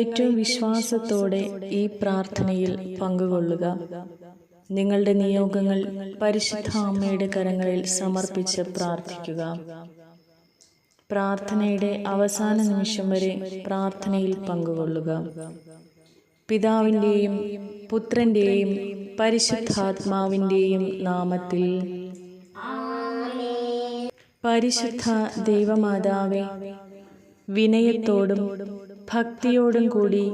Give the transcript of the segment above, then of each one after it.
ഏറ്റവും വിശ്വാസത്തോടെ ഈ പ്രാർത്ഥനയിൽ പങ്കുകൊള്ളുക. നിങ്ങളുടെ നിയോഗങ്ങൾ പരിശുദ്ധ അമ്മയുടെ കരങ്ങളിൽ സമർപ്പിച്ച് പ്രാർത്ഥിക്കുക. പ്രാർത്ഥനയുടെ അവസാന നിമിഷം വരെ പ്രാർത്ഥനയിൽ പങ്കുകൊള്ളുക. പിതാവിന്റെയും പുത്രന്റെയും പരിശുദ്ധാത്മാവിന്റെയും നാമത്തിൽ പരിശുദ്ധ ദൈവമാതാവെ വിനയത്തോടും ഭക്തിയോടും കൂടി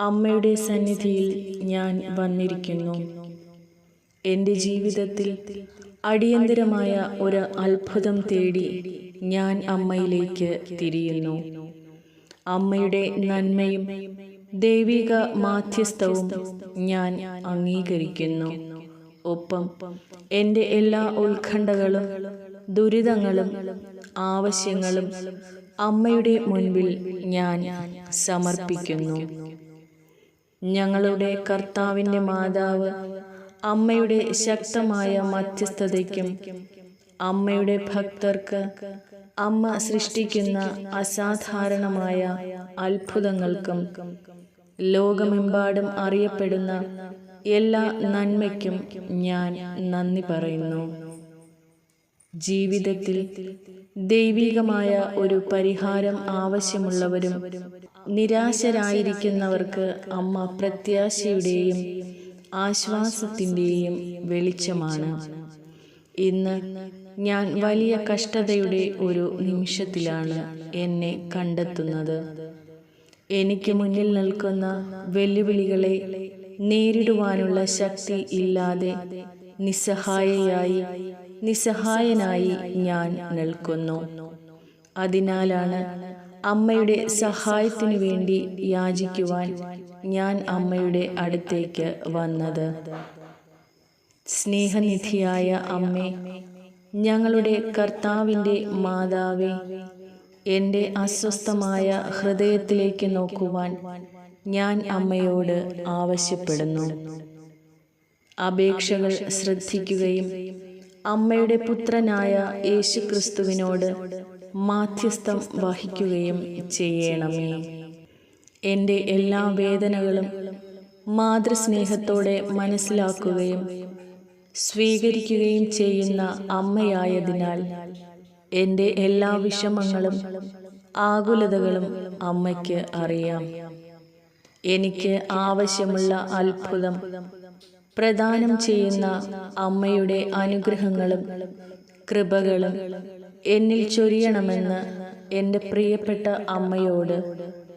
അമ്മയുടെ സന്നിധിയിൽ ഞാൻ വന്നിരിക്കുന്നു. എന്റെ ജീവിതത്തിൽ അടിയന്തരമായ ഒരു അത്ഭുതം തേടി ഞാൻ അമ്മയിലേക്ക് തിരിയുന്നു. അമ്മയുടെ നന്മയും ദൈവിക മാധ്യസ്ഥവും ഞാൻ അംഗീകരിക്കുന്നു. ഒപ്പം എന്റെ എല്ലാ ഉത്കണ്ഠകളും ദുരിതങ്ങളും ആവശ്യങ്ങളും അമ്മയുടെ മുൻപിൽ ഞാൻ സമർപ്പിക്കുന്നു. ഞങ്ങളുടെ കർത്താവിന്റെ മാതാവ് അമ്മയുടെ ശക്തമായ മധ്യസ്ഥതയ്ക്കും അമ്മയുടെ ഭക്തർക്ക് അമ്മ സൃഷ്ടിക്കുന്ന അസാധാരണമായ അത്ഭുതങ്ങൾക്കും ലോകമെമ്പാടും അറിയപ്പെടുന്ന എല്ലാ നന്മയ്ക്കും ഞാൻ നന്ദി പറയുന്നു. ജീവിതത്തിൽ ദൈവികമായ ഒരു പരിഹാരം ആവശ്യമുള്ളവരും നിരാശരായിരിക്കുന്നവർക്ക് അമ്മ പ്രത്യാശയുടെയും ആശ്വാസത്തിന്റെയും വെളിച്ചമാണ്. ഇന്ന് ഞാൻ വലിയ കഷ്ടതയുടെ ഒരു നിമിഷത്തിലാണ് എന്നെ കണ്ടെത്തുന്നത്. എനിക്ക് മുന്നിൽ നിൽക്കുന്ന വെല്ലുവിളികളെ നേരിടുവാനുള്ള ശക്തി ഇല്ലാതെ നിസ്സഹായയായി നിസ്സഹായനായി ഞാൻ നിൽക്കുന്നു. അതിനാലാണ് അമ്മയുടെ സഹായത്തിനു വേണ്ടി യാചിക്കുവാൻ ഞാൻ അമ്മയുടെ അടുത്തേക്ക് വന്നത്. സ്നേഹനിധിയായ അമ്മേ ഞങ്ങളുടെ കർത്താവിന്റെ മാതാവേ എന്റെ അസ്വസ്ഥമായ ഹൃദയത്തിലേക്ക് നോക്കുവാൻ ഞാൻ അമ്മയോട് ആവശ്യപ്പെടുന്നു. അപേക്ഷകൾ ശ്രദ്ധിക്കുകയും അമ്മയുടെ പുത്രനായ യേശുക്രിസ്തുവിനോട് മാധ്യസ്ഥം വഹിക്കുകയും ചെയ്യണമേ. എന്റെ എല്ലാ വേദനകളും മാതൃസ്നേഹത്തോടെ മനസ്സിലാക്കുകയും സ്വീകരിക്കുകയും ചെയ്യുന്ന അമ്മയായതിനാൽ എന്റെ എല്ലാ വിഷമങ്ങളും ആകുലതകളും അമ്മയ്ക്ക് അറിയാം. എനിക്ക് ആവശ്യമുള്ള അത്ഭുതം പ്രദാനം ചെയ്യുന്ന അമ്മയുടെ അനുഗ്രഹങ്ങളും കൃപകളും എന്നിൽ ചൊരിയണമെന്ന് എന്റെ പ്രിയപ്പെട്ട അമ്മയോട്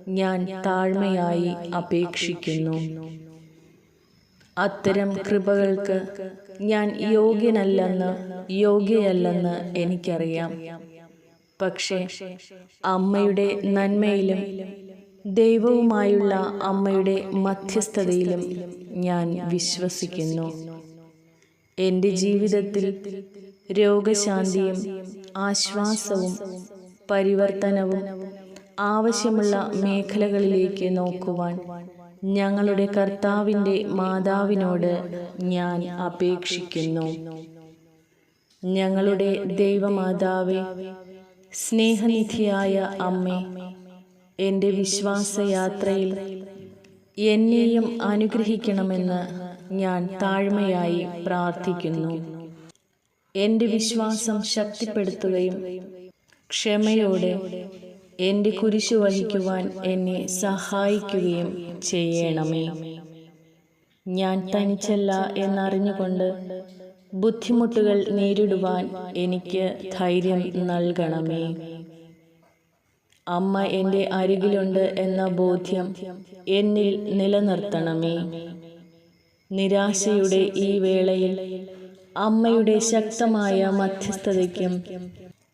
ഞാൻ താഴ്മയായി അപേക്ഷിക്കുന്നു. അത്തരം കൃപകൾക്ക് ഞാൻ യോഗ്യനല്ലെന്ന് യോഗ്യയല്ലെന്ന് എനിക്കറിയാം. പക്ഷേ അമ്മയുടെ നന്മയിലും ദൈവവുമായുള്ള അമ്മയുടെ മധ്യസ്ഥതയിലും ഞാൻ വിശ്വസിക്കുന്നു. എന്റെ ജീവിതത്തിൽ രോഗശാന്തിയും ആശ്വാസവും പരിവർത്തനവും ആവശ്യമുള്ള മേഖലകളിലേക്ക് നോക്കുവാൻ ഞങ്ങളുടെ കർത്താവിന്റെ മാതാവിനോട് ഞാൻ അപേക്ഷിക്കുന്നു. ഞങ്ങളുടെ ദൈവമാതാവ് സ്നേഹനിധിയായ അമ്മേ എന്റെ വിശ്വാസയാത്രയിൽ എന്നെയും അനുഗ്രഹിക്കണമെന്ന് ഞാൻ താഴ്മയായി പ്രാർത്ഥിക്കുന്നു. എന്റെ വിശ്വാസം ശക്തിപ്പെടുത്തുകയും ക്ഷമയോടെ എന്റെ കുരിശു വഹിക്കുവാൻ എന്നെ സഹായിക്കുകയും ചെയ്യണമേ. ഞാൻ തനിച്ചല്ല എന്നറിഞ്ഞുകൊണ്ട് ബുദ്ധിമുട്ടുകൾ നേരിടുവാൻ എനിക്ക് ധൈര്യം നൽകണമേ. അമ്മ എന്റെ അരികിലുണ്ട് എന്ന ബോധ്യം എന്നിൽ നിലനിർത്തണമേ. നിരാശയുടെ ഈ വേളയിൽ അമ്മയുടെ ശക്തമായ മധ്യസ്ഥതയ്ക്കും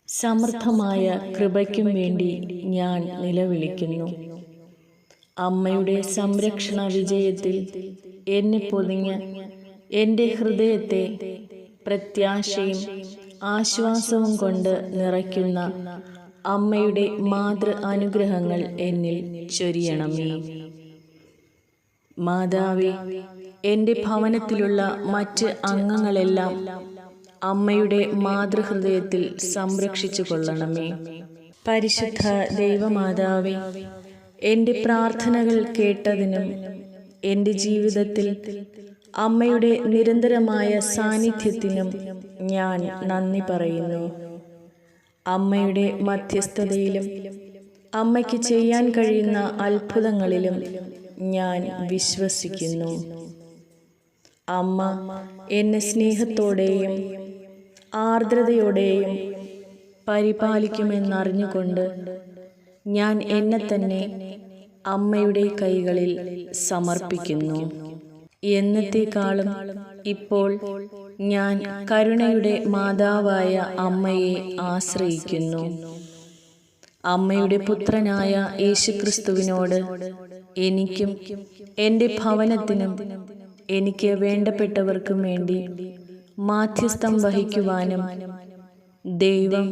സമൃദ്ധമായ കൃപയ്ക്കും വേണ്ടി ഞാൻ നിലവിളിക്കുന്നു. അമ്മയുടെ സംരക്ഷണ വിജയത്തിൽ എന്നെ പൊതിഞ്ഞ് എന്റെ ഹൃദയത്തെ പ്രത്യാശയും ആശ്വാസവും കൊണ്ട് നിറയ്ക്കുന്ന അമ്മയുടെ മാതൃ അനുഗ്രഹങ്ങൾ എന്നിൽ ചൊരിയണമേ. മാതാവേ എന്റെ ഭവനത്തിലുള്ള മറ്റ് അംഗങ്ങളെല്ലാം അമ്മയുടെ മാതൃഹൃദയത്തിൽ സംരക്ഷിച്ചു കൊള്ളണമേ പരിശുദ്ധ ദൈവമാതാവേ എന്റെ പ്രാർത്ഥനകൾ കേട്ടതിനും എന്റെ ജീവിതത്തിൽ അമ്മയുടെ നിരന്തരമായ സാന്നിധ്യത്തിനും ഞാൻ നന്ദി പറയുന്നു. അമ്മയുടെ മധ്യസ്ഥതയിലും അമ്മയ്ക്ക് ചെയ്യാൻ കഴിയുന്ന അത്ഭുതങ്ങളിലും ഞാൻ വിശ്വസിക്കുന്നു. അമ്മ എന്നെ സ്നേഹത്തോടെയും ആർദ്രതയോടെയും പരിപാലിക്കുമെന്നറിഞ്ഞുകൊണ്ട് ഞാൻ എന്നെ തന്നെ അമ്മയുടെ കൈകളിൽ സമർപ്പിക്കുന്നു. എന്നത്തെക്കാളും ഇപ്പോൾ ഞാൻ കരുണയുടെ മാതാവായ അമ്മയെ ആശ്രയിക്കുന്നു. അമ്മയുടെ പുത്രനായ യേശുക്രിസ്തുവിനോട് എനിക്കും എന്റെ ഭവനത്തിനും എനിക്ക് വേണ്ടപ്പെട്ടവർക്കും വേണ്ടി മാധ്യസ്ഥം വഹിക്കുവാനും ദൈവം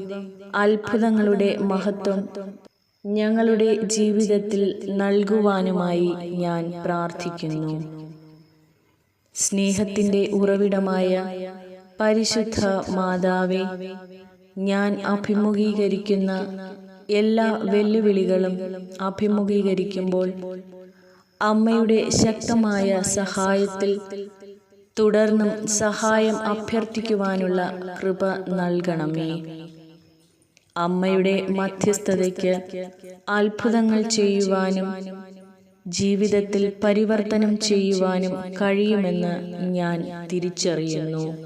അത്ഭുതങ്ങളുടെ മഹത്വം ഞങ്ങളുടെ ജീവിതത്തിൽ നൽകുവാനുമായി ഞാൻ പ്രാർത്ഥിക്കുന്നു. സ്നേഹത്തിന്റെ ഉറവിടമായ പരിശുദ്ധ മാതാവെ ഞാൻ അഭിമുഖീകരിക്കുന്ന എല്ലാ വെല്ലുവിളികളും അഭിമുഖീകരിക്കുമ്പോൾ അമ്മയുടെ ശക്തമായ സഹായത്തിൽ തുടർന്നും സഹായം അഭ്യർത്ഥിക്കുവാനുള്ള കൃപ നൽകണമേ. അമ്മയുടെ മധ്യസ്ഥതയ്ക്ക് അത്ഭുതങ്ങൾ ചെയ്യുവാനും ജീവിതത്തിൽ പരിവർത്തനം ചെയ്യുവാനും കഴിയുമെന്ന് ഞാൻ തിരിച്ചറിയുന്നു.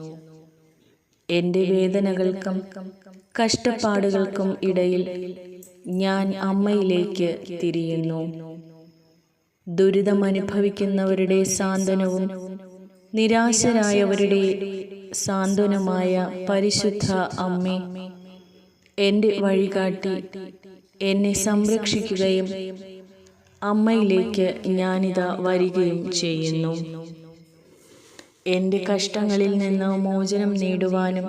എന്റെ വേദനകൾക്കും കഷ്ടപ്പാടുകൾക്കും ഇടയിൽ ഞാൻ അമ്മയിലേക്ക് തിരിയുന്നു. ദുരിതമനുഭവിക്കുന്നവരുടെ സാന്ത്വനവും നിരാശരായവരുടെ സാന്ത്വനമായ പരിശുദ്ധ അമ്മ എന്റെ വഴികാട്ടി എന്നെ സംരക്ഷിക്കുകയും അമ്മയിലേക്ക് ഞാനിതാ വരികയും ചെയ്യുന്നു. എന്റെ കഷ്ടങ്ങളിൽ നിന്ന് മോചനം നേടുവാനും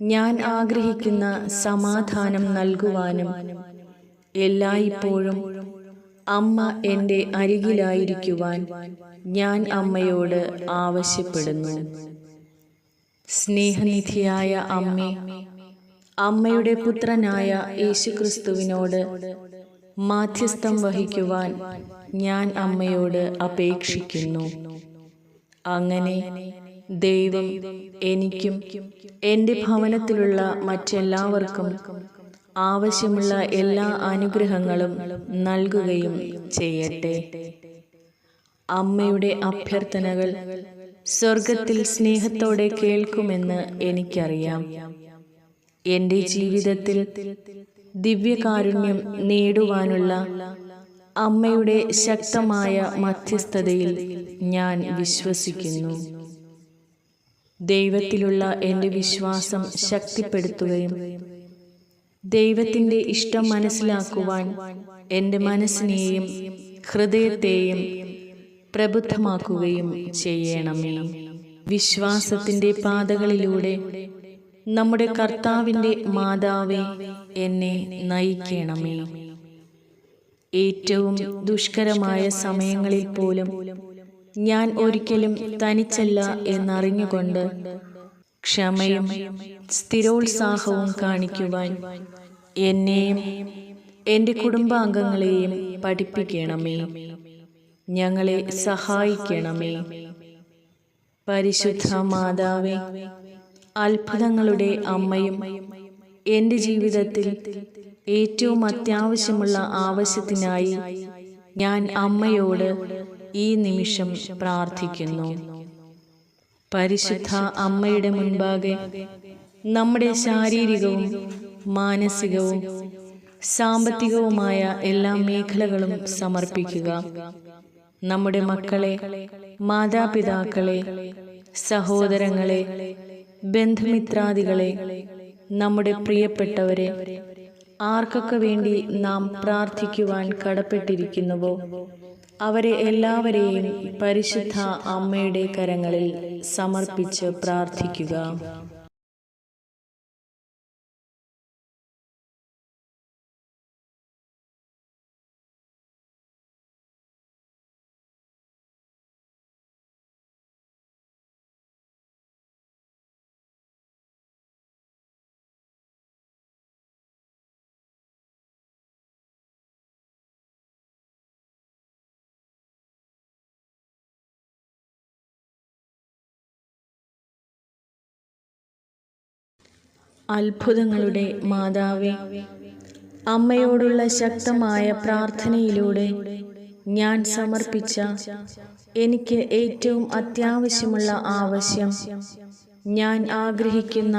ഞാൻ ആഗ്രഹിക്കുന്ന സമാധാനം നൽകുവാനും എല്ലായ്പ്പോഴും അമ്മ എന്റെ അരികിലായിരിക്കുവാൻ ഞാൻ അമ്മയോട് ആവശ്യപ്പെടുന്നു. സ്നേഹനിധിയായ അമ്മ അമ്മയുടെ പുത്രനായ യേശുക്രിസ്തുവിനോട് മാധ്യസ്ഥം വഹിക്കുവാൻ ഞാൻ അമ്മയോട് അപേക്ഷിക്കുന്നു. അങ്ങനെ ദൈവം എനിക്കും എന്റെ ഭവനത്തിലുള്ള മറ്റെല്ലാവർക്കും ആവശ്യമുള്ള എല്ലാ അനുഗ്രഹങ്ങളും നൽകുകയും ചെയ്യട്ടെ. അമ്മയുടെ അഭ്യർത്ഥനകൾ സ്വർഗത്തിൽ സ്നേഹത്തോടെ കേൾക്കുമെന്ന് എനിക്കറിയാം. എന്റെ ജീവിതത്തിൽ ദിവ്യകാരുണ്യം നേടുവാനുള്ള അമ്മയുടെ ശക്തമായ മധ്യസ്ഥതയിൽ ഞാൻ വിശ്വസിക്കുന്നു. ദൈവത്തിലുള്ള എന്റെ വിശ്വാസം ശക്തിപ്പെടുത്തുകയും ദൈവത്തിന്റെ ഇഷ്ടം മനസ്സിലാക്കുവാൻ എന്റെ മനസ്സിനെയും ഹൃദയത്തെയും പ്രബുദ്ധമാക്കുകയും ചെയ്യണമേ. വിശ്വാസത്തിന്റെ പാതകളിലൂടെ നമ്മുടെ കർത്താവിന്റെ മാതാവെ എന്നെ നയിക്കണമേ. ഏറ്റവും ദുഷ്കരമായ സമയങ്ങളിൽ പോലും ഞാൻ ഒരിക്കലും തനിച്ചല്ല എന്നറിഞ്ഞുകൊണ്ട് ക്ഷമയും സ്ഥിരോത്സാഹവും കാണിക്കുവാൻ എന്നെയും എന്റെ കുടുംബാംഗങ്ങളെയും പഠിപ്പിക്കണമേ. ഞങ്ങളെ സഹായിക്കണമേ. പരിശുദ്ധ മാതാവേ അത്ഭുതങ്ങളുടെ അമ്മയും എന്റെ ജീവിതത്തിൽ ഏറ്റവും അത്യാവശ്യമുള്ള ആവശ്യത്തിനായി ഞാൻ അമ്മയോട് ഈ നിമിഷം പ്രാർത്ഥിക്കുന്നു. പരിശുദ്ധ അമ്മയുടെ മുൻപാകെ നമ്മുടെ ശാരീരികവും മാനസികവും സാമ്പത്തികവുമായ എല്ലാ മേഖലകളും സമർപ്പിക്കുക. നമ്മുടെ മക്കളെ മാതാപിതാക്കളെ സഹോദരങ്ങളെ ബന്ധുമിത്രാദികളെ നമ്മുടെ പ്രിയപ്പെട്ടവരെ ആർക്കൊക്കെ വേണ്ടി നാം പ്രാർത്ഥിക്കുവാൻ കടപ്പെട്ടിരിക്കുന്നുവോ? അവരെ എല്ലാവരെയും പരിശുദ്ധ അമ്മയുടെ കരങ്ങളിൽ സമർപ്പിച്ച് പ്രാർത്ഥിക്കുക. അത്ഭുതങ്ങളുടെ മാതാവേ അമ്മയോടുള്ള ശക്തമായ പ്രാർത്ഥനയിലൂടെ ഞാൻ സമർപ്പിച്ച എനിക്ക് ഏറ്റവും അത്യാവശ്യമുള്ള ആവശ്യം ഞാൻ ആഗ്രഹിക്കുന്ന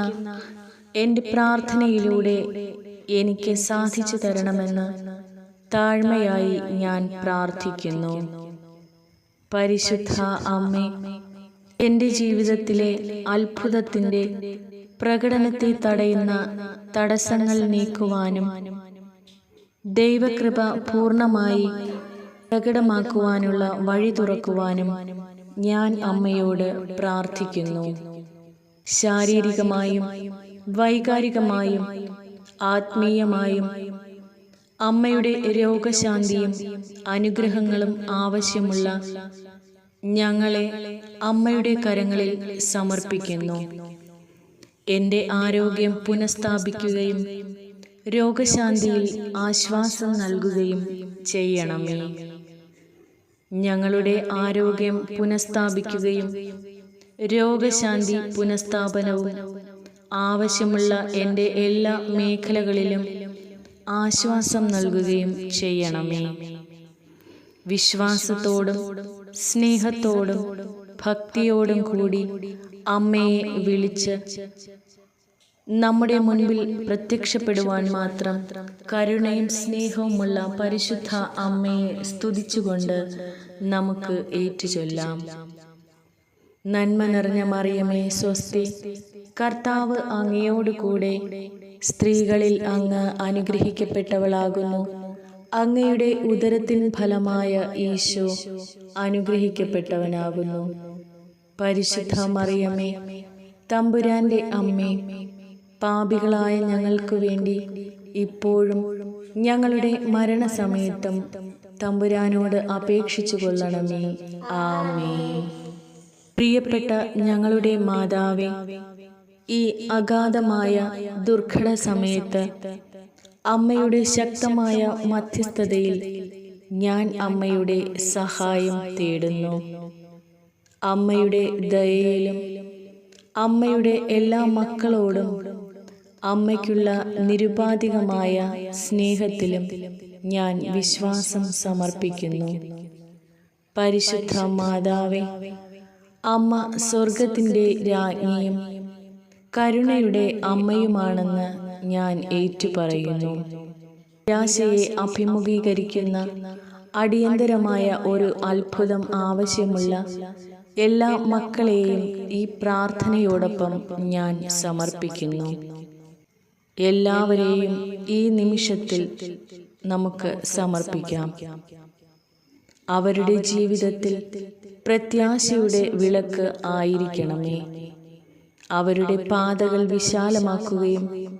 എന്റെ പ്രാർത്ഥനയിലൂടെ എനിക്ക് സാധിച്ചു തരണമെന്ന് താഴ്മയായി ഞാൻ പ്രാർത്ഥിക്കുന്നു. പരിശുദ്ധ അമ്മേ എന്റെ ജീവിതത്തിലെ അത്ഭുതത്തിന്റെ പ്രകടനത്തെ തടയുന്ന തടസ്സങ്ങൾ നീക്കുവാനും ദൈവകൃപ പൂർണമായി പ്രകടമാക്കുവാനുള്ള വഴി തുറക്കുവാനും ഞാൻ അമ്മയോട് പ്രാർത്ഥിക്കുന്നു. ശാരീരികമായും വൈകാരികമായും ആത്മീയമായും അമ്മയുടെ രോഗശാന്തിയും അനുഗ്രഹങ്ങളും ആവശ്യമുള്ള ഞങ്ങളെ അമ്മയുടെ കരങ്ങളിൽ സമർപ്പിക്കുന്നു. എന്റെ ആരോഗ്യം പുനഃസ്ഥാപിക്കുകയും രോഗശാന്തിയിൽ ആശ്വാസം നൽകുകയും ചെയ്യണമേ. ഞങ്ങളുടെ ആരോഗ്യം പുനഃസ്ഥാപിക്കുകയും രോഗശാന്തി പുനഃസ്ഥാപനവും ആവശ്യമുള്ള എന്റെ എല്ലാ മേഖലകളിലും ആശ്വാസം നൽകുകയും ചെയ്യണമേ. വിശ്വാസത്തോടും സ്നേഹത്തോടും ഭക്തിയോടും കൂടി അമ്മയെ വിളിച്ച് നമ്മുടെ മുൻപിൽ പ്രത്യക്ഷപ്പെടുവാൻ മാത്രം കരുണയും സ്നേഹവുമുള്ള പരിശുദ്ധ അമ്മയെ സ്തുതിച്ചുകൊണ്ട് നമുക്ക് ഏറ്റുചൊല്ലാം. നന്മ നിറഞ്ഞ മറിയമേ സ്വസ്തി കർത്താവ് അങ്ങയോടുകൂടെ സ്ത്രീകളിൽ അങ്ങ് അനുഗ്രഹിക്കപ്പെട്ടവളാകുന്നു. അങ്ങയുടെ ഉദരത്തിൻ ഫലമായ ഈശോ അനുഗ്രഹിക്കപ്പെട്ടവനാകുന്നു. പരിശുദ്ധ മറിയമ്മേ തമ്പുരാന്റെ അമ്മേ പാപികളായ ഞങ്ങൾക്ക് വേണ്ടി ഇപ്പോഴും ഞങ്ങളുടെ മരണസമയത്തും തമ്പുരാനോട് അപേക്ഷിച്ചു കൊള്ളണമേ ആമേ പ്രിയപ്പെട്ട ഞങ്ങളുടെ മാതാവേ ഈ അഗാധമായ ദുർഘട സമയത്ത് അമ്മയുടെ ശക്തമായ മധ്യസ്ഥതയിൽ ഞാൻ അമ്മയുടെ സഹായം തേടുന്നു. അമ്മയുടെ ദയയിലും അമ്മയുടെ എല്ലാ മക്കളോടും അമ്മയ്ക്കുള്ള നിരുപാധികമായ സ്നേഹത്തിലും ഞാൻ വിശ്വാസം സമർപ്പിക്കുന്നു. പരിശുദ്ധ മാതാവേ അമ്മ സ്വർഗത്തിന്റെ രാജ്ഞിയും കരുണയുടെ അമ്മയുമാണെന്ന് ഞാൻ ഏറ്റുപറയുന്നു. നിരാശയെ അഭിമുഖീകരിക്കുന്ന അടിയന്തരമായ ഒരു അത്ഭുതം ആവശ്യമുള്ള എല്ലാ മക്കളെയും ഈ പ്രാർത്ഥനയോടൊപ്പം ഞാൻ സമർപ്പിക്കുന്നു. എല്ലാവരെയും ഈ നിമിഷത്തിൽ നമുക്ക് സമർപ്പിക്കാം. അവരുടെ ജീവിതത്തിൽ പ്രത്യാശയുടെ വിളക്ക് ആയിരിക്കണമേ. അവരുടെ പാതകൾ വിശാലമാക്കുകയും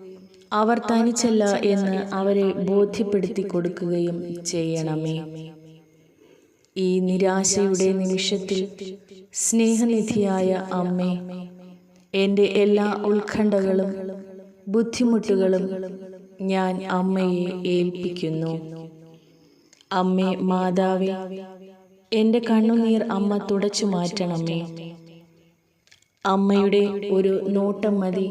അവർ തനിച്ചല്ല എന്ന് അവരെ ബോധ്യപ്പെടുത്തി കൊടുക്കുകയും ചെയ്യണമേ. ഈ നിരാശയുടെ നിമിഷത്തിൽ സ്നേഹനിധിയായ അമ്മേ എന്റെ എല്ലാ ഉത്കണ്ഠകളും ബുദ്ധിമുട്ടുകളും ഞാൻ അമ്മയെ ഏൽപ്പിക്കുന്നു. അമ്മേ മാതാവേ എന്റെ കണ്ണുനീർ അമ്മ തുടച്ചു മാറ്റണമേ. അമ്മയുടെ ഒരു നോട്ടം മതി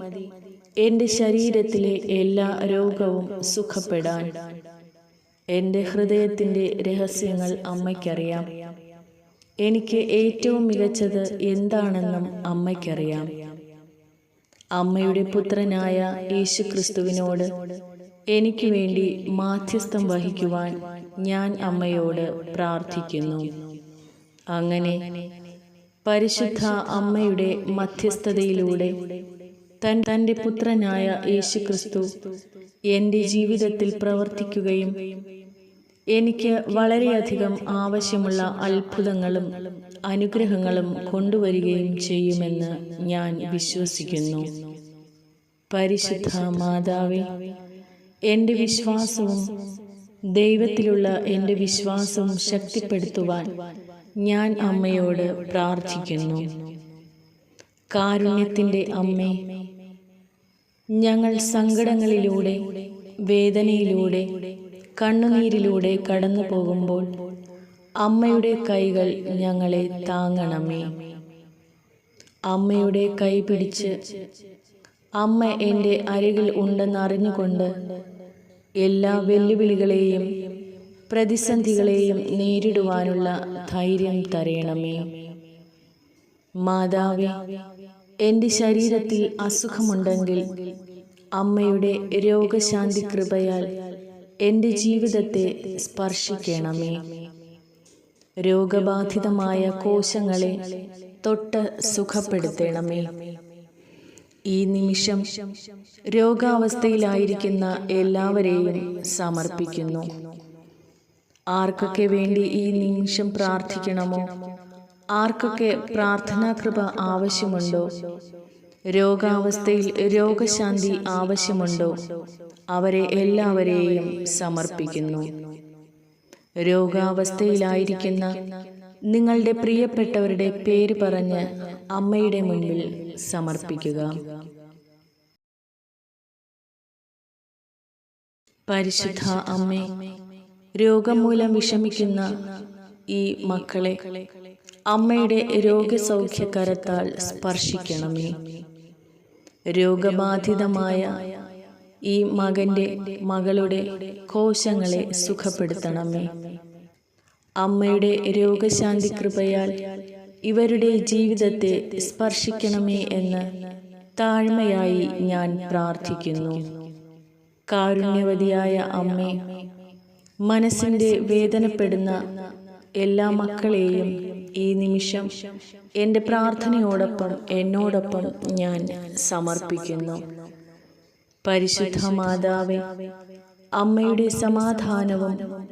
എന്റെ ശരീരത്തിലെ എല്ലാ രോഗവും സുഖപ്പെടാൻ. എന്റെ ഹൃദയത്തിന്റെ രഹസ്യങ്ങൾ അമ്മയ്ക്കറിയാം. എനിക്ക് ഏറ്റവും മികച്ചത് എന്താണെന്നും അമ്മയ്ക്കറിയാം. അമ്മയുടെ പുത്രനായ യേശു ക്രിസ്തുവിനോട് എനിക്ക് വേണ്ടി മാധ്യസ്ഥം വഹിക്കുവാൻ ഞാൻ അമ്മയോട് പ്രാർത്ഥിക്കുന്നു. അങ്ങനെ പരിശുദ്ധ അമ്മയുടെ മധ്യസ്ഥതയിലൂടെ തൻ തന്റെ പുത്രനായ യേശു ക്രിസ്തു എന്റെ ജീവിതത്തിൽ പ്രവർത്തിക്കുകയും എനിക്ക് വളരെയധികം ആവശ്യമുള്ള അത്ഭുതങ്ങളും അനുഗ്രഹങ്ങളും കൊണ്ടുവരികയും ചെയ്യുമെന്ന് ഞാൻ വിശ്വസിക്കുന്നു. പരിശുദ്ധ മാതാവേ എന്റെ വിശ്വാസവും ദൈവത്തിലുള്ള എന്റെ വിശ്വാസവും ശക്തിപ്പെടുത്തുവാൻ ഞാൻ അമ്മയോട് പ്രാർത്ഥിക്കുന്നു. കാരുണ്യത്തിന്റെ അമ്മേ ഞങ്ങൾ സങ്കടങ്ങളിലൂടെ വേദനയിലൂടെ കണ്ണുനീരിലൂടെ കടന്നു പോകുമ്പോൾ അമ്മയുടെ കൈകൾ ഞങ്ങളെ താങ്ങണമേ. അമ്മയുടെ കൈ പിടിച്ച് അമ്മ എന്റെ അരികിൽ ഉണ്ടെന്നറിഞ്ഞുകൊണ്ട് എല്ലാ വെല്ലുവിളികളെയും പ്രതിസന്ധികളെയും നേരിടുവാനുള്ള ധൈര്യം തരയണമേ. മാതാവേ എന്റെ ശരീരത്തിൽ അസുഖമുണ്ടെങ്കിൽ അമ്മയുടെ രോഗശാന്തി കൃപയാൽ എന്റെ ജീവിതത്തെ സ്പർശിക്കണമേ. രോഗബാധിതമായ കോശങ്ങളെ തൊട്ട് സുഖപ്പെടുത്തണമേ. ഈ നിമിഷം രോഗാവസ്ഥയിലായിരിക്കുന്ന എല്ലാവരെയും സമർപ്പിക്കുന്നു. ആർക്കൊക്കെ വേണ്ടി ഈ നിമിഷം പ്രാർത്ഥിക്കണമോ? ആർക്കൊക്കെ പ്രാർത്ഥനാ കൃപ ആവശ്യമുണ്ടോ? രോഗാവസ്ഥയിൽ രോഗശാന്തി ആവശ്യമുണ്ടോ? അവരെ എല്ലാവരെയും സമർപ്പിക്കുന്നു. രോഗാവസ്ഥയിലായിരിക്കുന്ന നിങ്ങളുടെ പ്രിയപ്പെട്ടവരുടെ പേര് പറഞ്ഞ് അമ്മയുടെ മുന്നിൽ സമർപ്പിക്കുക. പരിശുദ്ധ അമ്മേ രോഗം മൂലം വിഷമിക്കുന്ന ഈ മക്കളെ അമ്മയുടെ രോഗസൗഖ്യകരത്താൽ സ്പർശിക്കണമേ. രോഗബാധിതമായ ഈ മകന്റെ മകളുടെ കോശങ്ങളെ സുഖപ്പെടുത്തണമേ. അമ്മയുടെ രോഗശാന്തി കൃപയാൽ ഇവരുടെ ജീവിതത്തെ സ്പർശിക്കണമേ എന്ന് താഴ്മയായി ഞാൻ പ്രാർത്ഥിക്കുന്നു. കാരുണ്യവതിയായ അമ്മേ മനസ്സിന്റെ വേദനപ്പെടുന്ന എല്ലാ മക്കളെയും ഈ നിമിഷം എന്റെ പ്രാർത്ഥനയോടൊപ്പം എന്നോടൊപ്പം ഞാൻ സമർപ്പിക്കുന്നു. പരിശുദ്ധ മാതാവേ അമ്മയുടെ സമാധാനവും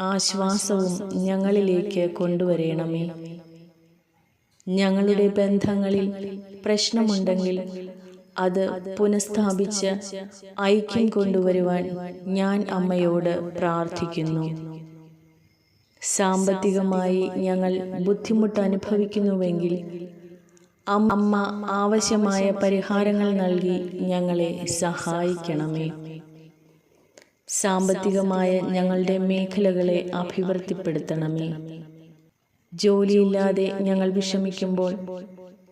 ആശ്വാസവും ഞങ്ങളിലേക്ക് കൊണ്ടുവരണമേ. ഞങ്ങളുടെ ബന്ധങ്ങളിൽ പ്രശ്നമുണ്ടെങ്കിൽ അത് പുനഃസ്ഥാപിച്ച് ഐക്യം കൊണ്ടുവരുവാൻ ഞാൻ അമ്മയോട് പ്രാർത്ഥിക്കുന്നു. സാമ്പത്തികമായി ഞങ്ങൾ ബുദ്ധിമുട്ട് അനുഭവിക്കുന്നുവെങ്കിൽ അമ്മ ആവശ്യമായ പരിഹാരങ്ങൾ നൽകി ഞങ്ങളെ സഹായിക്കണമേ. സാമ്പത്തികമായ ഞങ്ങളുടെ മേഖലകളെ അഭിവൃദ്ധിപ്പെടുത്തണമേ. ജോലിയില്ലാതെ ഞങ്ങൾ വിഷമിക്കുമ്പോൾ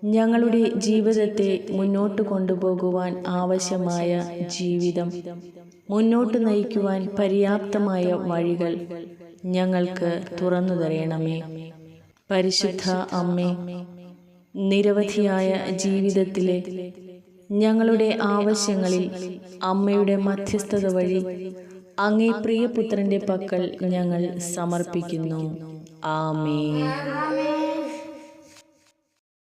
ഞങ്ങളുടെ ജീവിതത്തെ മുന്നോട്ട് കൊണ്ടുപോകുവാൻ ആവശ്യമായ ജീവിതം മുന്നോട്ട് നയിക്കുവാൻ പര്യാപ്തമായ വഴികൾ ഞങ്ങൾക്ക് തുറന്നു തരയണമേ പരിശുദ്ധ അമ്മേ നിരവധിയായ ജീവിതത്തിലെ ഞങ്ങളുടെ ആവശ്യങ്ങളിൽ അമ്മയുടെ മധ്യസ്ഥത വഴി അങ്ങേ പ്രിയപുത്രന്റെ പക്കൽ ഞങ്ങൾ സമർപ്പിക്കുന്നു. ആമേ